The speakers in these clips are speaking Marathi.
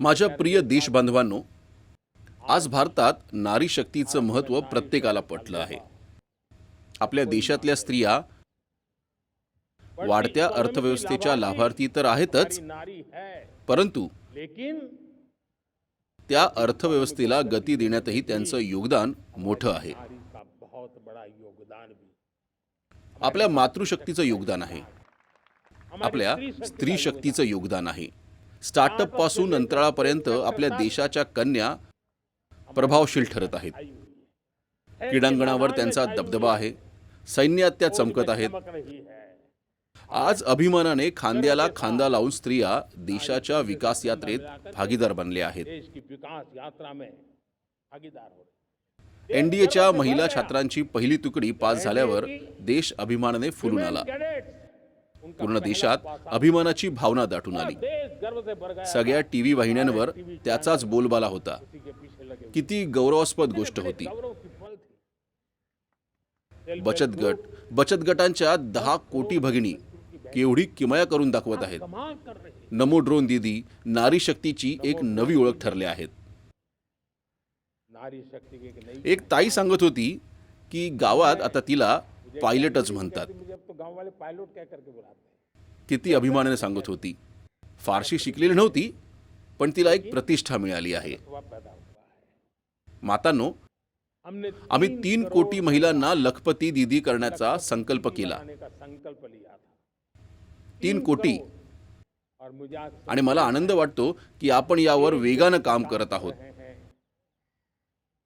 माझ्या प्रिय देशबांधवांनो आज भारतात नारी शक्तीचं महत्त्व प्रत्येकाला पटलं आहे. आपल्या देशातल्या स्त्रिया वाढत्या अर्थव्यवस्थेच्या लाभार्थी तर आहेतच परंतु त्या अर्थव्यवस्थेला गती देण्यातही त्यांचं योगदान मोठं आहे. आपल्या मातृशक्तीचं योगदान आहे. आपल्या स्त्री शक्तीचं योगदान आहे. स्टार्टअपपासून अंतराळापर्यंत आपल्या देशाच्या कन्या प्रभावशील ठरत आहेत। क्रीडांगणावर त्यांचा दबदबा आहे. सैन्यात त्या चमकत आहेत. आज अभिमानाने खांद्याला खांदा लावून स्त्रिया देशाच्या विकास यात्रेत भागीदार बनल्या आहेत. एनडीएच्या महिला छात्रांची पहिली तुकडी पास झाल्यावर देश अभिमानाने फुलून आला. पूर्ण देशात अभिमानाची भावना दाटून आली. सगळ्या टी व्ही सगळ्या टीव्ही वाहिन्यांवर त्याचाच बोलबाला होता. किती गौरवास्पद गोष्ट होती. बचत गट बचत गटांच्या दहा कोटी भगिनी केवढी किमया करून दाखवत आहेत. नमो ड्रोन दीदी नारी शक्तीची एक नवी ओळख ठरले आहेत. एक ताई सांगत होती की गावात आता तिला पायलटच म्हणतात. गांव वाले पायलट कह करके बुलाते? हैं किती अभिमानाने सांगत होती. फारशी शिकलेली नव्हती पण तिला एक प्रतिष्ठा मिळाली आहे. मातांनो आम्ही तीन कोटी महिलांना लखपती दीदी करण्याचा संकल्प केला. तीन कोटी. आणि मला आनंद वाटतो की आपण यावर वेगानं काम करत आहोत रहे हैं समय से पहले तीन करोड़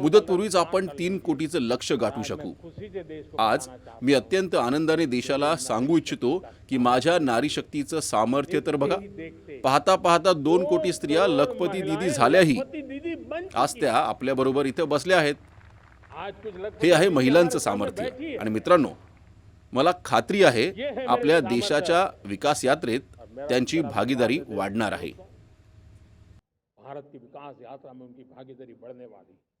मुदतपूर्वीच आपण तीन कोटीचं लक्ष गाठू शकू. आज मी अत्यंत आनंदाने देशाला सांगू इच्छितो की माझ्या नारी शक्तीचं सामर्थ्य तर बघा. पाहता पाहता दोन कोटी स्त्रिया लखपती दीदी झाल्याही. आज त्या आपल्या बरोबर इथे बसल्या आहेत. हे आहे महिलांचं सामर्थ्य. आणि मित्रांनो मला खात्री आहे आपल्या देशाच्या विकास यात्रेत त्यांची भागीदारी वाढणार आहे. भारत की विकास यात्रा में उनकी भागीदारी बढ़ने वाली है।